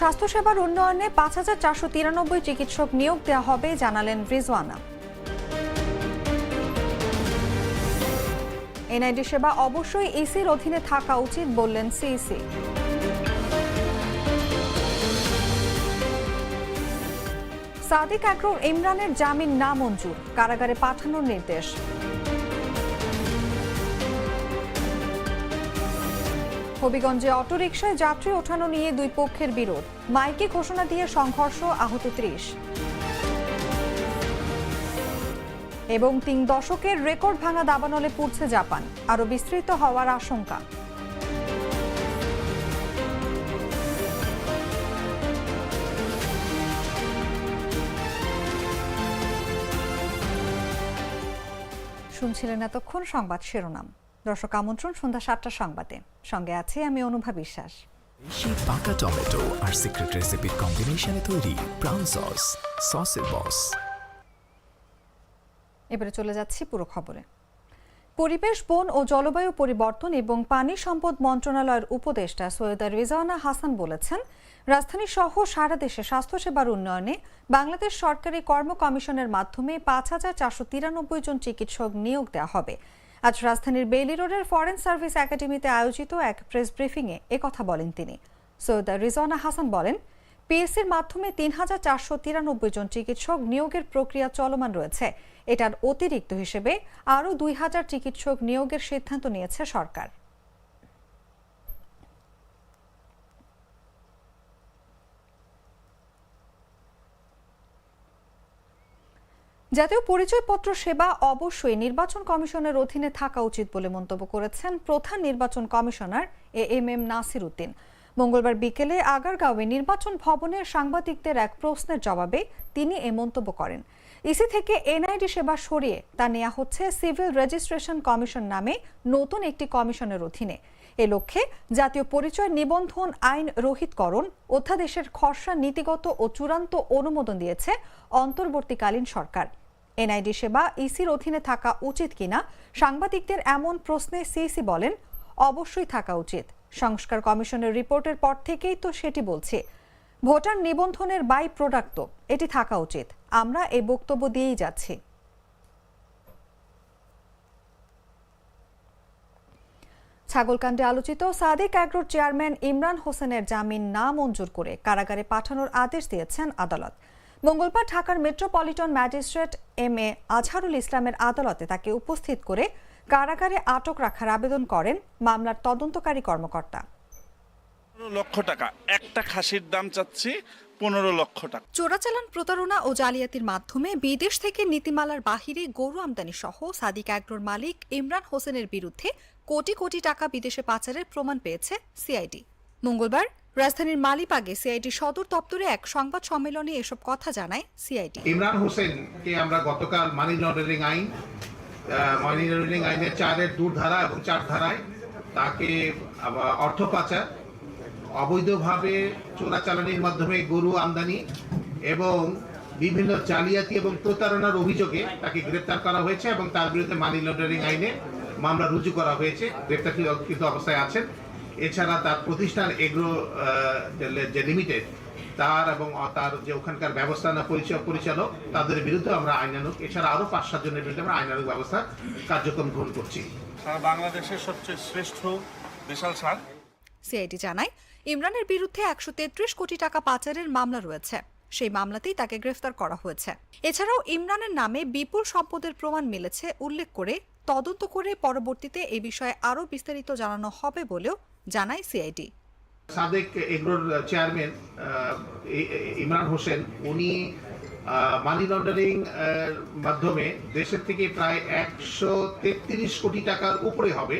স্বাস্থ্যসেবার উন্নয়নে পাঁচ হাজার চারশো তিরানব্বই চিকিৎসক নিয়োগ দেওয়া হবে, জানালেন রিজওয়ানা। এনআইডি সেবা অবশ্যই ইসির অধীনে থাকা উচিত বললেন সিইসি। সাদিক আকরম ইমরানের জামিন না মঞ্জুর কারাগারে পাঠানোর নির্দেশ। হবিগঞ্জে অটোরিকশায় যাত্রী ওঠানো নিয়ে দুই পক্ষের বিরোধ। মাইকে ঘোষণা দিয়ে সংঘর্ষ আহত ত্রিশ। এবং তিন দশকের রেকর্ড ভাঙা দাবানলে পুড়ছে জাপান। আরও বিস্তৃত হওয়ার আশঙ্কা। শুনছিলেন এতক্ষণ সংবাদ শিরোনাম। দর্শক আমন্ত্রণ সন্ধ্যা সাতটার সংবাদে। সঙ্গে আছে আমি অনুভা বিশ্বাস। দেশি পাকা টমেটো আর সিক্রেট রেসিপির কম্বিনেশনে তৈরি প্রাউন সস সসের বস এবারে চলে যাচ্ছি পুরো খবরে। পরিবেশ বন ও জলবায়ু পরিবর্তন এবং পানি সম্পদ মন্ত্রণালয়ের উপদেষ্টা সৈয়দা রিজাওয়ানা হাসান বলেছেন রাজধানী সহ সারা দেশে স্বাস্থ্যসেবার উন্নয়নে বাংলাদেশ সরকারি কর্ম কমিশনের মাধ্যমে পাঁচ হাজার চারশো তিরানব্বই জন চিকিৎসক নিয়োগ দেওয়া হবে। আজ রাজধানীর বেইলি রোডের ফরেন সার্ভিস একাডেমিতে আয়োজিত এক প্রেস ব্রিফিংয়ে কথা বলেন তিনি। সৈয়দা রিজওয়ানা হাসান বলেন, পিএসসির মাধ্যমে তিন হাজার চারশো তিরানব্বই জন চিকিৎসক নিয়োগের প্রক্রিয়া চলমান রয়েছে। এটার অতিরিক্ত হিসেবে আরও দুই হাজার চিকিৎসক নিয়োগের সিদ্ধান্ত নিয়েছে সরকার। জাতীয় পরিচয়পত্র সেবা অবশ্যই নির্বাচন কমিশনের অধীনে থাকা উচিত বলে মন্তব্য করেছেন প্রধান নির্বাচন commissioner A M M Nasir Uddin. মঙ্গলবার বিকেলে আগারগাঁওয়ে নির্বাচন ভবনের সাংবাদিকদের এক প্রশ্নের জবাবে তিনি এ মন্তব্য করেন। ইসি থেকে এনআইডি সেবা সরিয়ে তা নেওয়া হচ্ছে সিভিল রেজিস্ট্রেশন কমিশন নামে নতুন একটি কমিশনের অধীনে। এ লক্ষ্যে জাতীয় পরিচয় নিবন্ধন আইন রহিতকরণ, অধ্যাদেশের খসড়া নীতিগত ও চূড়ান্ত অনুমোদন দিয়েছে অন্তর্বর্তীকালীন সরকার। এনআইডি সেবা ইসির অধীনে থাকা উচিত কিনা, সাংবাদিকদের এমন প্রশ্নে সিইসি বলেন, অবশ্যই থাকা উচিত। সংস্কার কমিশনের রিপোর্টের পর থেকেই তো সেটি বলছি। ভোটার নিবন্ধনের বাই প্রোডাক্ট তো, এটি থাকা উচিত। আমরা এই বক্তব্য দিয়েই যাচ্ছি। ছাগলকাণ্ডে আলোচিত সাদেক অ্যাগ্রোর চেয়ারম্যান ইমরান হোসেনের জামিন না মঞ্জুর করে কারাগারে পাঠানোর আদেশ দিয়েছেন আদালত। মঙ্গলবার ঢাকার metropolitan magistrate M A Azharul ইসলামের আদালতে তাকে উপস্থিত করে কারাগারে আটক রাখার আবেদন করেন মামলার তদন্তকারী কর্মকর্তা। লক্ষ টাকা। একটা খাসির দাম চাচ্ছি পনেরো লক্ষ টাকা। চোরাচালান প্রতারণা ও জালিয়াতির মাধ্যমে বিদেশ থেকে নীতিমালার বাহিরে গরু আমদানি সহ সাদিক অ্যাগ্রোর মালিক ইমরান হোসেনের বিরুদ্ধে কোটি কোটি টাকা বিদেশে পাচারের প্রমাণ পেয়েছে সিআইডি। মঙ্গলবার রাজধানীর মালিবাগে সিআইডি সদর দপ্তরে এক সংবাদ সম্মেলনে এসব কথা জানায় সিআইটি ইমরান হোসেনকে আমরা গতকাল মানি লন্ডারিং আইন মানি লন্ডারিং আইনের চারের ধারা এবং চার ধারায় তাকে অর্থ পাচার, অবৈধভাবে চোরাচালানির মাধ্যমে গরু আমদানি এবং বিভিন্ন জালিয়াতি এবং প্রতারণার অভিযোগে তাকে গ্রেপ্তার করা হয়েছে এবং তার বিরুদ্ধে মানি লন্ডারিং আইনে মামলা রুজু করা হয়েছে। গ্রেপ্তারকৃত অবস্থায় আছেন। এছাড়া তার প্রতিষ্ঠান এগ্রো যে লিমিটেড তার এবং তার যে ওখানকার ব্যবস্থাপনা পরিচয় পরিচালক তাদের বিরুদ্ধে আমরা আইনানুক এছাড়া আরও পাঁচ সাত জনের বিরুদ্ধে আমরা আইনানুক ব্যবস্থা কার্যক্রম গ্রহণ করছি। সারা বাংলাদেশের সবচেয়ে শ্রেষ্ঠ দেশাল সার। সিআইডি জানায় ইমরানের বিরুদ্ধে একশো তেত্রিশ কোটি টাকা পাচারের মামলা রয়েছে। সেই মামলাতেই তাকে গ্রেফতার করা হয়েছে। এছাড়াও ইমরানের নামে বিপুল সম্পদের প্রমাণ মিলেছে উল্লেখ করে তদন্ত করে পরবর্তীতে এ বিষয়ে আরও বিস্তারিত জানানো হবে বলেও জানায় সিআইডি। সাদেক এগ্রোর চেয়ারম্যান ইমরান হোসেন, উনি মানি লন্ডারিং মাধ্যমে দেশের থেকে প্রায় একশো তেত্রিশ কোটি টাকার উপরে হবে।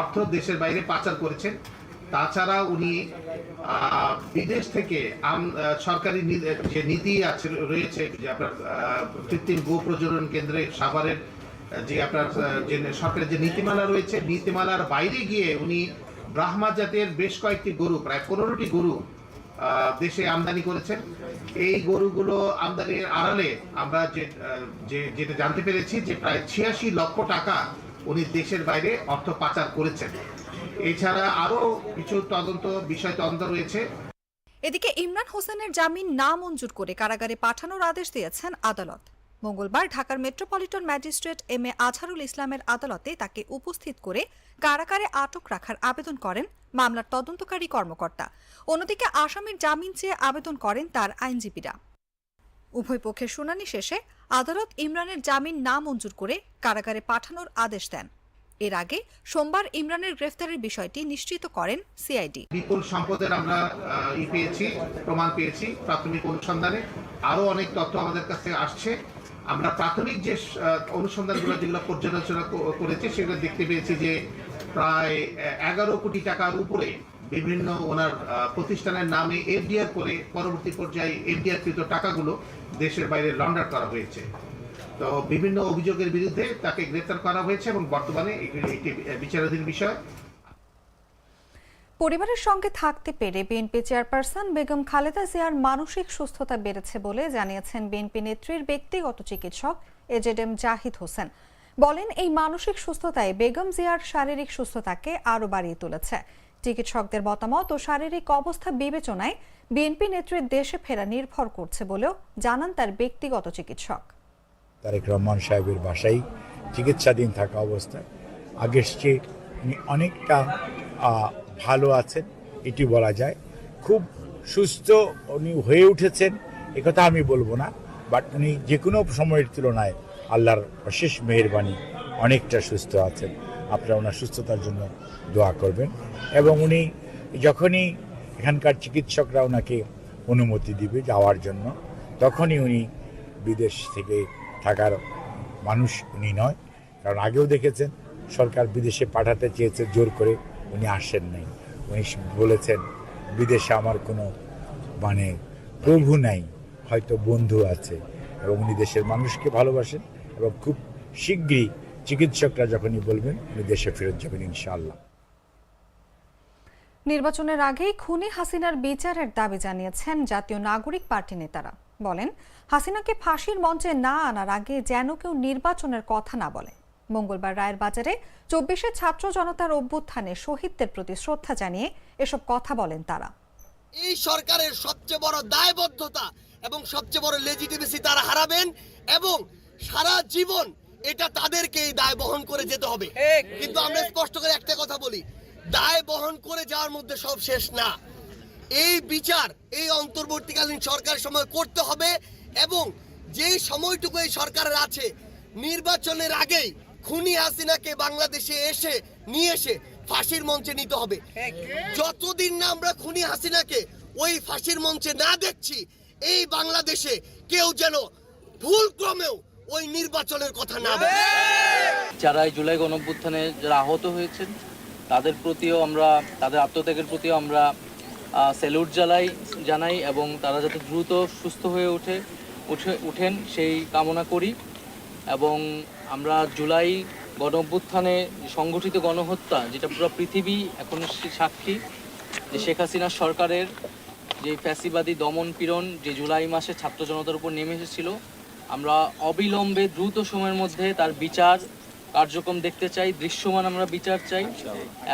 অর্থ দেশের বাইরে পাচার করেছেন। তাছাড়া উনি বিদেশ থেকে সরকারি যে নীতি আছে, রয়েছে যে আপনার কৃত্রিম গো প্রজনন কেন্দ্রে সাভারের, যে আপনার যে সরকারের যে নীতিমালা রয়েছে, নীতিমালার বাইরে গিয়ে উনি ব্রাহ্মা জাতের বেশ কয়েকটি গরু, প্রায় পনেরোটি গরু দেশে আমদানি করেছেন। এই গরুগুলো আমদানির আড়ালে আমরা যে যেটা জানতে পেরেছি যে প্রায় ছিয়াশি লক্ষ টাকা উনি দেশের বাইরে অর্থ পাচার করেছেন। এছাড়া আরও কিছু তদন্ত, বিষয় তদন্ত রয়েছে। এদিকে ইমরান হোসেনের জামিন না মঞ্জুর করে কারাগারে পাঠানোর আদেশ দিয়েছেন আদালত। মঙ্গলবার ঢাকার metropolitan magistrate M A Azharul ইসলামের আদালতে তাকে উপস্থিত করে কারাগারে আটক রাখার আবেদন করেন মামলার তদন্তকারী কর্মকর্তা। অন্যদিকে আসামির জামিন চেয়ে আবেদন করেন তার আইনজীবীরা। উভয় পক্ষের শুনানি শেষে আদালত ইমরানের জামিন না মঞ্জুর করে কারাগারে পাঠানোর আদেশ দেন। এর আগে সোমবার ইমরানের গ্রেফতারের বিষয়টি নিশ্চিত করেন সিআইডি। বিপুল সম্পদের আমরা পেয়েছি, প্রমাণ পেয়েছি প্রাথমিক অনুসন্ধানে। আরও অনেক তথ্য আমাদের কাছে আসছে। আমরা প্রাথমিক যে অনুসন্ধানগুলো যেগুলো পর্যালোচনা করেছি, সেগুলো দেখতে পেয়েছি যে প্রায় এগারো কোটি টাকার উপরে বিভিন্ন ওনার প্রতিষ্ঠানের নামে এফডিআর করে পরবর্তী পর্যায়ে এফডিআর কৃত টাকাগুলো দেশের বাইরে লন্ডার করা হয়েছে। তো বিভিন্ন অভিযোগের বিরুদ্ধে তাকে গ্রেপ্তার করা হয়েছে এবং বর্তমানে একটি বিচারাধীন বিষয়। পরিবারের সঙ্গে থাকতে পেরে বিএনপি চেয়ারপারসন বেগম খালেদা জিয়ার মানসিক সুস্থতা বেড়েছে বলে জানিয়েছেন বিএনপি নেত্রীর ব্যক্তিগত চিকিৎসক এজেডএম জাহিদ হোসেন। বলেন, এই মানসিক সুস্থতায় বেগম জিয়ার শারীরিক সুস্থতাকে আরও বাড়িয়ে তুলেছে। চিকিৎসকদের মতামত ও শারীরিক অবস্থা বিবেচনায় বিএনপি নেত্রীর দেশে ফেরা নির্ভর করছে বলেও জানান তার ব্যক্তিগত চিকিৎসক। তারেক রহমান সাহেবের বাসায় চিকিৎসাধীন থাকা অবস্থায় আগের চেয়ে অনেকটা ভালো আছেন, এটি বলা যায়। খুব সুস্থ উনি হয়ে উঠেছেন একথা আমি বলব না, বাট উনি যে কোনো সময়ের তুলনায় আল্লাহর অশেষ মেহেরবানি অনেকটা সুস্থ আছেন। আপনারা ওনার সুস্থতার জন্য দোয়া করবেন এবং উনি যখনই এখানকার চিকিৎসকরা ওনাকে অনুমতি দিবে যাওয়ার জন্য, তখনই উনি বিদেশ থেকে থাকার মানুষ উনি নয়। কারণ আগেও দেখেছেন, সরকার বিদেশে পাঠাতে চেয়েছে জোর করে। উনি আসেন নাই। উনি বলেছেন, বিদেশে আমার কোনো মানে প্রভু নাই, হয়তো বন্ধু আছে। এবং উনি দেশের মানুষকে ভালোবাসেন এবং খুব শীঘ্রই চিকিৎসকরা যখনই বলবেন, উনি দেশে ফেরত যাবেন ইনশাআল্লাহ। নির্বাচনের আগেই খুনি হাসিনার বিচারের দাবি জানিয়েছেন জাতীয় নাগরিক পার্টি নেতারা। বলেন, হাসিনাকে ফাঁসির মঞ্চে না আনার আগে যেন কেউ নির্বাচনের কথা না বলে। মঙ্গলবার রায়ের বাজারে চব্বিশে ছাত্র জনতার অভ্যুত্থানে শহীদদের প্রতি শ্রদ্ধা জানিয়ে এসব কথা বলেন তারা। এই সরকারের সবচেয়ে বড় দায়বদ্ধতা এবং সবচেয়ে বড় লেজিটিমেসি তারা হারাবেন এবং সারা জীবন এটা তাদেরকে এই দায় বহন করে যেতে হবে। কিন্তু আমরা স্পষ্ট করে একটা কথা বলি দায় বহন করে যাওয়ার মধ্যে সব শেষ না। এই বিচার এই অন্তর্বর্তীকালীন সরকারের সময় করতে হবে এবং যেই সময়টুকু এই সরকারের আছে নির্বাচনের আগেই খুনি হাসিনাকে বাংলাদেশে এসে, নিয়ে এসে ফাঁসির মঞ্চে নিতে হবে। যতদিন না আমরা খুনি হাসিনাকে ওই ফাঁসির মঞ্চে না দেখছি, এই বাংলাদেশে কেউ যেন ভুল ক্রমেও ওই নির্বাচনের কথা না বলে যারা এই জুলাই গণঅভ্যুত্থানে যারা আহত হয়েছেন, তাদের প্রতিও আমরা, তাদের আত্মত্যাগের প্রতিও আমরা স্যালুট জ্বালাই জানাই এবং তারা যাতে দ্রুত সুস্থ হয়ে ওঠে, উঠে, উঠেন সেই কামনা করি এবং আমরা জুলাই গণ অভ্যুত্থানে সংগঠিত গণহত্যা, যেটা পুরো পৃথিবী এখন সাক্ষী, যে শেখ হাসিনা সরকারের যে ফ্যাসিবাদী দমন পীড়ন যে জুলাই মাসে ছাত্র জনতার উপর নেমে এসেছিল, আমরা অবিলম্বে দ্রুত সময়ের মধ্যে তার বিচার কার্যক্রম দেখতে চাই, দৃশ্যমান আমরা বিচার চাই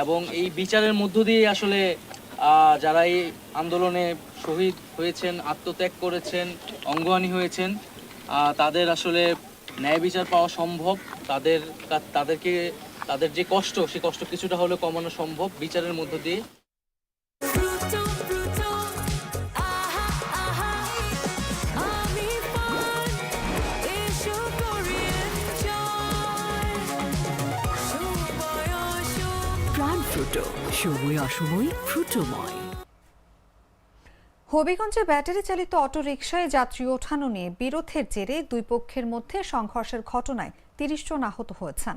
এবং এই বিচারের মধ্য দিয়ে আসলে যারা এই আন্দোলনে শহীদ হয়েছেন, আত্মত্যাগ করেছেন, অঙ্গহানি হয়েছেন তাদের আসলে ন্যায় বিচার পাওয়া সম্ভব, তাদের তাদেরকে, তাদের যে কষ্ট সেই কষ্ট কিছুটা হলেও কমানো সম্ভব বিচারের মধ্য দিয়ে। সময় অসময় ফ্রুটোময়। হবিগঞ্জে ব্যাটারি চালিত অটোরিকশায় যাত্রী ওঠানো নিয়ে বিরোধের জেরে দুই পক্ষের মধ্যে সংঘর্ষের ঘটনায় তিরিশ জন আহত হয়েছেন।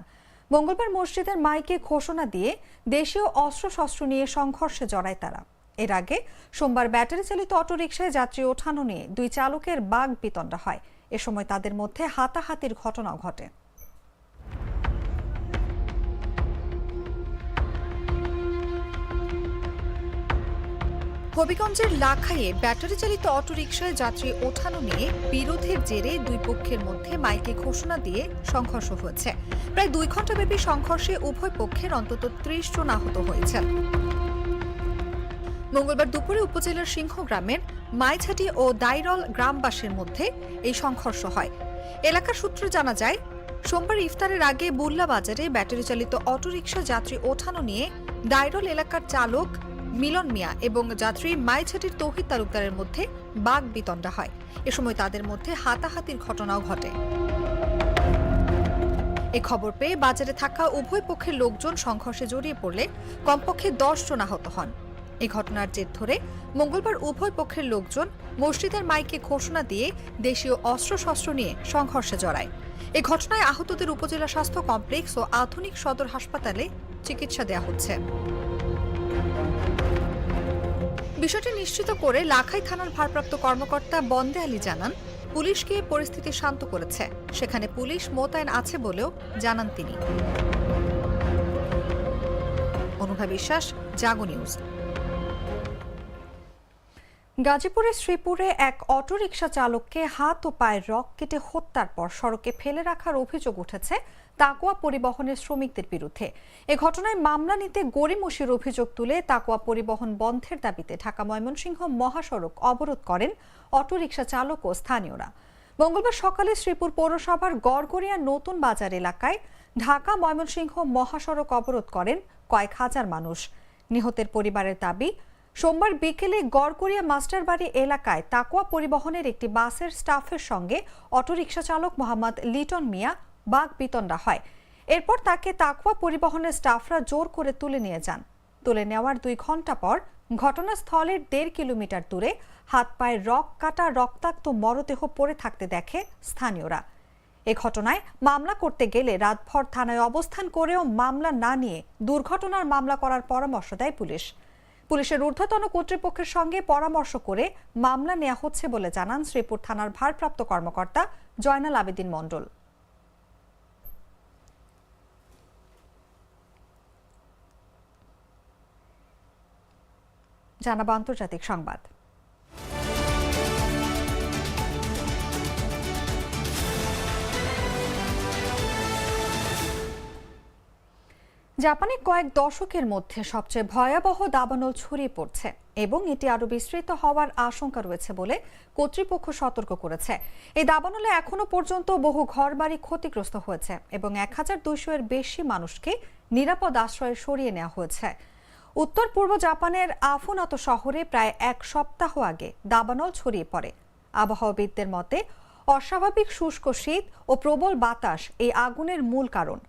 মঙ্গলবার মসজিদের মাইকে ঘোষণা দিয়ে দেশীয় অস্ত্রশস্ত্র নিয়ে সংঘর্ষে জড়ায় তারা। এর আগে সোমবার ব্যাটারি চালিত অটোরিকশায় যাত্রী ওঠানো নিয়ে দুই চালকের বাঘ বিতণ্ডা হয়। এ সময় তাদের মধ্যে হাতাহাতির ঘটনাও ঘটে। হবিগঞ্জের লাখাইয়ে ব্যাটারি চালিত অটোরিকশায় যাত্রী ওঠানো নিয়ে বিরোধের জেরে দুই পক্ষের মধ্যে মাইকে ঘোষণা দিয়ে সংঘর্ষ হয়েছে। প্রায় দুই ঘণ্টাব্যাপী সংঘর্ষে উভয় পক্ষের অন্তত ত্রিশ জন আহত হয়েছেন। মঙ্গলবার দুপুরে উপজেলার সিংহ গ্রামের মাইছাটি ও দাইরল গ্রামবাসীর মধ্যে এই সংঘর্ষ হয়। এলাকার সূত্রে জানা যায়, সোমবার ইফতারের আগে বুল্লা বাজারে ব্যাটারি চালিত অটোরিকশা যাত্রী ওঠানো নিয়ে দাইরল এলাকার চালক মিলন মিয়া এবং যাত্রী মাইছাটির তৌহিদ তালুকদারের মধ্যে বাঘ বিতণ্ডা হয়। এ সময় তাদের মধ্যে হাতাহাতির ঘটনাও ঘটে। এ খবর পেয়ে বাজারে থাকা উভয় পক্ষের লোকজন সংঘর্ষে জড়িয়ে পড়লে কমপক্ষে দশ জন আহত হন। এ ঘটনার জের ধরে মঙ্গলবার উভয় পক্ষের লোকজন মসজিদের মাইকে ঘোষণা দিয়ে দেশীয় অস্ত্রশস্ত্র নিয়ে সংঘর্ষে জড়ায়। এ ঘটনায় আহতদের উপজেলা স্বাস্থ্য কমপ্লেক্স ও আধুনিক সদর হাসপাতালে চিকিৎসা দেওয়া হচ্ছে। বিষয়টি নিশ্চিত করে লাখাই থানার ভারপ্রাপ্ত কর্মকর্তা বন্দে আলী জানান, পুলিশকে পরিস্থিতি শান্ত করেছে। সেখানে পুলিশ মোতায়েন আছে বলেও জানান তিনি। অনুভা বিশ্বাস, জাগো নিউজ। গাজীপুরের শ্রীপুরে এক অটোরিকশা চালককে হাত ও পায়ের রক কেটে হত্যার পর সড়কে ফেলে রাখার অভিযোগ উঠেছে তাকুয়া পরিবহনের শ্রমিকদের বিরুদ্ধে। এ ঘটনায় মামলা নিতে গড়িমসির অভিযোগ তুলে তাকুয়া পরিবহন বন্ধের দাবিতে ঢাকা ময়মনসিংহ মহাসড়ক অবরোধ করেন অটোরিকশা চালক ও স্থানীয়রা। মঙ্গলবার সকালে শ্রীপুর পৌরসভার গড়গড়িয়া নতুন বাজার এলাকায় ঢাকা ময়মনসিংহ মহাসড়ক অবরোধ করেন কয়েক হাজার মানুষ। নিহতের পরিবারের দাবি, সোমবার বিকেলে গড়করিয়া মাস্টারবাড়ি এলাকায় তাকুয়া পরিবহনের একটি বাসের স্টাফের সঙ্গে অটোরিকশা চালক মোহাম্মদ লিটন মিয়া বাঘ বিতণ্ডা হয়। এরপর তাকে তাকুয়া পরিবহনের স্টাফরা জোর করে তুলে নিয়ে যান। তুলে নেওয়ার দুই ঘণ্টা পর ঘটনাস্থলের দেড় কিলোমিটার দূরে হাত পায়ের রক কাটা রক্তাক্ত মরদেহ পড়ে থাকতে দেখে স্থানীয়রা। এ ঘটনায় মামলা করতে গেলে রাতভর থানায় অবস্থান করেও মামলা না নিয়ে দুর্ঘটনার মামলা করার পরামর্শ দেয় পুলিশ। পুলিশের ঊর্ধ্বতন কর্তৃপক্ষের সঙ্গে পরামর্শ করে মামলা নেওয়া হচ্ছে বলে জানান শ্রীপুর থানার ভারপ্রাপ্ত কর্মকর্তা জয়নাল আবেদিন মণ্ডল। জানাব আন্তর্জাতিক সংবাদ। জাপানে কয়েক দশকের মধ্যে সবচেয়ে ভয়াবহ দাবানল ছড়িয়ে পড়ছে এবং এটি আরও বিস্তৃত হওয়ার আশঙ্কা রয়েছে বলে কর্তৃপক্ষ সতর্ক করেছে। এই দাবানলে এখনও পর্যন্ত বহু ঘরবাড়ি ক্ষতিগ্রস্ত হয়েছে এবং এক হাজার দুইশো এর বেশি মানুষকে নিরাপদ আশ্রয়ে সরিয়ে নেওয়া হয়েছে। উত্তর পূর্ব জাপানের আফুনাত শহরে প্রায় এক সপ্তাহ আগে দাবানল ছড়িয়ে পড়ে। আবহাওয়াবিদদের মতে, অস্বাভাবিক শুষ্ক শীত ও প্রবল বাতাস এই আগুনের মূল কারণ।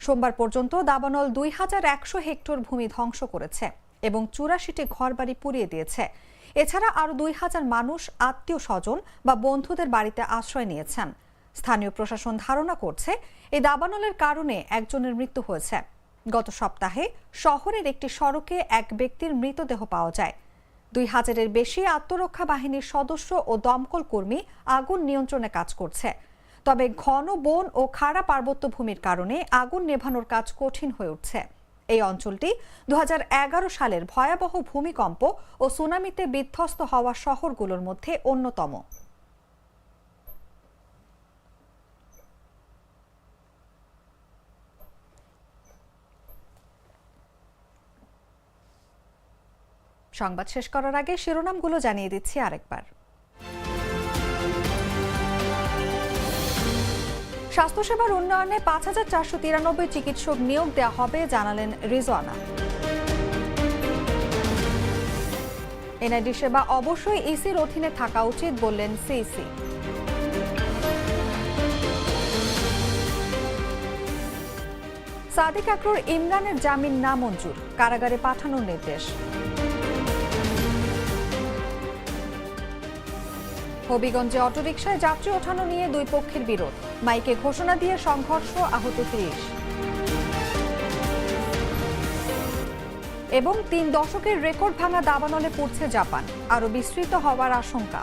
সোমবার পর্যন্ত দাবানল দুই হাজার একশো হেক্টর ভূমি ধ্বংস করেছে এবং চুরাশিটি ঘরবাড়ি পুড়িয়ে দিয়েছে। এছাড়া আরও দুই হাজার মানুষ আত্মীয় স্বজন বা বন্ধুদের বাড়িতে আশ্রয় নিয়েছেন। স্থানীয় প্রশাসন ধারণা করছে, এই দাবানলের কারণে একজনের মৃত্যু হয়েছে। গত সপ্তাহে শহরের একটি সড়কে এক ব্যক্তির মৃতদেহ পাওয়া যায়। দুই হাজারের বেশি আত্মরক্ষা বাহিনীর সদস্য ও দমকল কর্মী আগুন নিয়ন্ত্রণে কাজ করছে। তবে ঘন বন ও খাড়া পার্বত্য ভূমির কারণে আগুন নেভানোর কাজ কঠিন হয়ে উঠছে। এই অঞ্চলটি দু হাজার এগারো সালের ভয়াবহ ভূমিকম্প ও সুনামিতে বিধ্বস্ত হওয়া শহরগুলোর মধ্যে অন্যতম। সংবাদ শেষ করার আগে শিরোনামগুলো জানিয়ে দিচ্ছি আরেকবার। স্বাস্থ্যসেবার উন্নয়নে পাঁচ হাজার চারশো তিরানব্বই চিকিৎসক নিয়োগ দেওয়া হবে, জানালেন রিজওয়ানা। এনআইডি সেবা অবশ্যই ইসির অধীনে থাকা উচিত বললেন সিসি সাদিক আকরুর ইমরানের জামিন না মঞ্জুর কারাগারে পাঠানোর নির্দেশ। হবিগঞ্জে অটোরিকশায় যাত্রী ওঠানো নিয়ে দুই পক্ষের বিরোধ। মাইকে ঘোষণা দিয়ে সংঘর্ষ আহত ত্রিশ। এবং তিন দশকের রেকর্ড ভাঙা দাবানলে পড়ছে জাপান। আরও বিস্তৃত হওয়ার আশঙ্কা।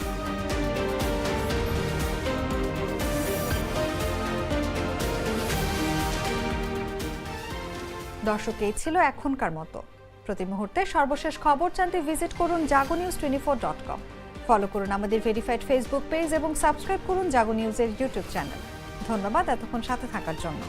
দর্শক, এই ছিল এখনকার মতো। প্রতি মুহূর্তে সর্বশেষ খবর জানতে ভিজিট করুন Jago news twenty four dot com. Follow করুন আমাদের ভেরিফাইড ফেসবুক পেজ এবং সাবস্ক্রাইব করুন জাগো নিউজের ইউটিউব চ্যানেল ধন্যবাদ, এতক্ষণ সাথে থাকার জন্য।